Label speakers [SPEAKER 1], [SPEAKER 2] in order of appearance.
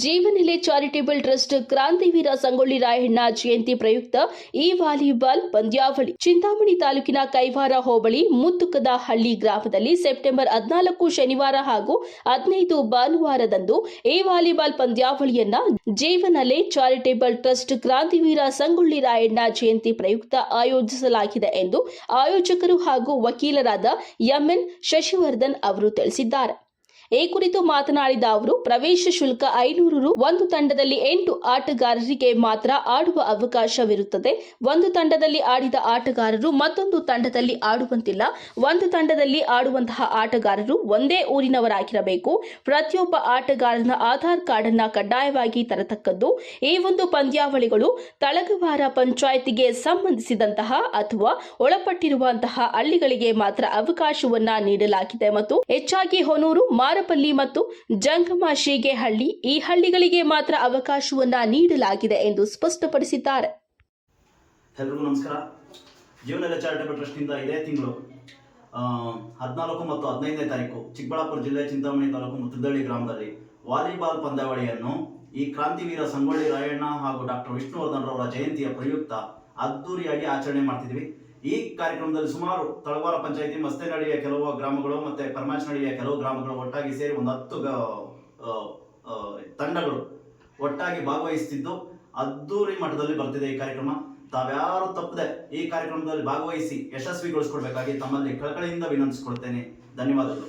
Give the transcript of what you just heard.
[SPEAKER 1] ಜೀವನೆಲೆ charitable trust ಕ್ರಾಂತಿವೀರ ಸಂಗೊಳ್ಳಿ ರಾಯಣ್ಣ ಜಯಂತಿ ಪ್ರಯುಕ್ತ ಈ ವಾಲಿಬಾಲ್ ಪಂದ್ಯಾವಳಿ ಚಿಂತಾಮಣಿ ತಾಲೂಕಿನ ಕೈವಾರ ಹೋಬಳಿ ಮುತ್ತುಕದ ಹಳ್ಳಿ ಗ್ರಾಮದಲ್ಲಿ ಸೆಪ್ಟೆಂಬರ್ ಹದಿನಾಲ್ಕು ಶನಿವಾರ ಹಾಗೂ ಹದಿನೈದು ಭಾನುವಾರದಂದು ಈ ವಾಲಿಬಾಲ್ ಪಂದ್ಯಾವಳಿಯನ್ನ ಜೀವನಲೆ ಚಾರಿಟೇಬಲ್ ಟ್ರಸ್ಟ್ ಕ್ರಾಂತಿವೀರ ಸಂಗೊಳ್ಳಿ ರಾಯಣ್ಣ ಜಯಂತಿ ಪ್ರಯುಕ್ತ ಆಯೋಜಿಸಲಾಗಿದೆ ಎಂದು ಆಯೋಜಕರು ಹಾಗೂ ವಕೀಲರಾದ ಎಂಎನ್ ಶಶಿವರ್ಧನ್ ಅವರು ತಿಳಿಸಿದ್ದಾರೆ. ಈ ಕುರಿತು ಮಾತನಾಡಿದ ಅವರು, ಪ್ರವೇಶ ಶುಲ್ಕ ಐನೂರು ರು ಒಂದು ತಂಡದಲ್ಲಿ ಎಂಟು ಆಟಗಾರರಿಗೆ ಮಾತ್ರ ಆಡುವ ಅವಕಾಶವಿರುತ್ತದೆ. ಒಂದು ತಂಡದಲ್ಲಿ ಆಡಿದ ಆಟಗಾರರು ಮತ್ತೊಂದು ತಂಡದಲ್ಲಿ ಆಡುವಂತಿಲ್ಲ. ಒಂದು ತಂಡದಲ್ಲಿ ಆಡುವಂತಹ ಆಟಗಾರರು ಒಂದೇ ಊರಿನವರಾಗಿರಬೇಕು. ಪ್ರತಿಯೊಬ್ಬ ಆಟಗಾರನ ಆಧಾರ್ ಕಾರ್ಡ್ ಅನ್ನ ಕಡ್ಡಾಯವಾಗಿ ತರತಕ್ಕದ್ದು, ಈ ಒಂದು ಪಂದ್ಯಾವಳಿಗಳು ತಳಗವಾರ ಪಂಚಾಯಿತಿಗೆ ಸಂಬಂಧಿಸಿದಂತಹ ಅಥವಾ ಒಳಪಟ್ಟಿರುವಂತಹ ಹಳ್ಳಿಗಳಿಗೆ ಮಾತ್ರ ಅವಕಾಶವನ್ನ ನೀಡಲಾಗಿದೆ ಮತ್ತು ಹೆಚ್ಚಾಗಿ ಹೊನೂರು ಮಾರಪಲ್ಲಿ ಮತ್ತು ಜಂಗಮ ಶೀಗೆಹಳ್ಳಿ ಈ ಹಳ್ಳಿಗಳಿಗೆ ಮಾತ್ರ ಅವಕಾಶವನ್ನ ನೀಡಲಾಗಿದೆ ಎಂದು ಸ್ಪಷ್ಟಪಡಿಸಿದ್ದಾರೆ.
[SPEAKER 2] ಎಲ್ರಿಗೂ ನಮಸ್ಕಾರ. ಜೀವನದ ಚಾರಿಟಬಲ್ ಟ್ರಸ್ಟ್ನಿಂದ ಇದೇ ತಿಂಗಳು ಹದಿನಾಲ್ಕು ಮತ್ತು ಹದಿನೈದನೇ ತಾರೀಕು ಚಿಕ್ಕಬಳ್ಳಾಪುರ ಜಿಲ್ಲೆ ಚಿಂತಾಮಣಿ ತಾಲೂಕು ಮುತ್ತದಳ್ಳಿ ಗ್ರಾಮದಲ್ಲಿ ವಾಲಿಬಾಲ್ ಪಂದ್ಯಾವಳಿಯನ್ನು ಈ ಕ್ರಾಂತಿವೀರ ಸಂಗೊಳ್ಳಿ ರಾಯಣ್ಣ ಹಾಗೂ ಡಾಕ್ಟರ್ ವಿಷ್ಣುವರ್ಧನ್ ರವರ ಜಯಂತಿಯ ಪ್ರಯುಕ್ತ ಅದ್ದೂರಿಯಾಗಿ ಆಚರಣೆ ಮಾಡ್ತಿದ್ವಿ. ಈ ಕಾರ್ಯಕ್ರಮದಲ್ಲಿ ಸುಮಾರು ತಳವಾರ ಪಂಚಾಯಿತಿ ಮಸ್ತೇನಹಳ್ಳಿಯ ಕೆಲವು ಗ್ರಾಮಗಳು ಮತ್ತೆ ಪರಮಾಚನಹಳ್ಳಿಯ ಕೆಲವು ಗ್ರಾಮಗಳು ಒಟ್ಟಾಗಿ ಸೇರಿ ಒಂದು ಹತ್ತು ತಂಡಗಳು ಒಟ್ಟಾಗಿ ಭಾಗವಹಿಸುತ್ತಿದ್ದು ಅದ್ದೂರಿ ಮಟ್ಟದಲ್ಲಿ ಬರ್ತಿದೆ ಈ ಕಾರ್ಯಕ್ರಮ. ತಾವ್ಯಾರು ತಪ್ಪದೆ ಈ ಕಾರ್ಯಕ್ರಮದಲ್ಲಿ ಭಾಗವಹಿಸಿ ಯಶಸ್ವಿಗೊಳಿಸ್ಕೊಡ್ಬೇಕಾಗಿ ತಮ್ಮಲ್ಲಿ ಕಳಕಳಿಯಿಂದ ವಿನಂತಿಸ್ಕೊಳ್ತೇನೆ. ಧನ್ಯವಾದಗಳು.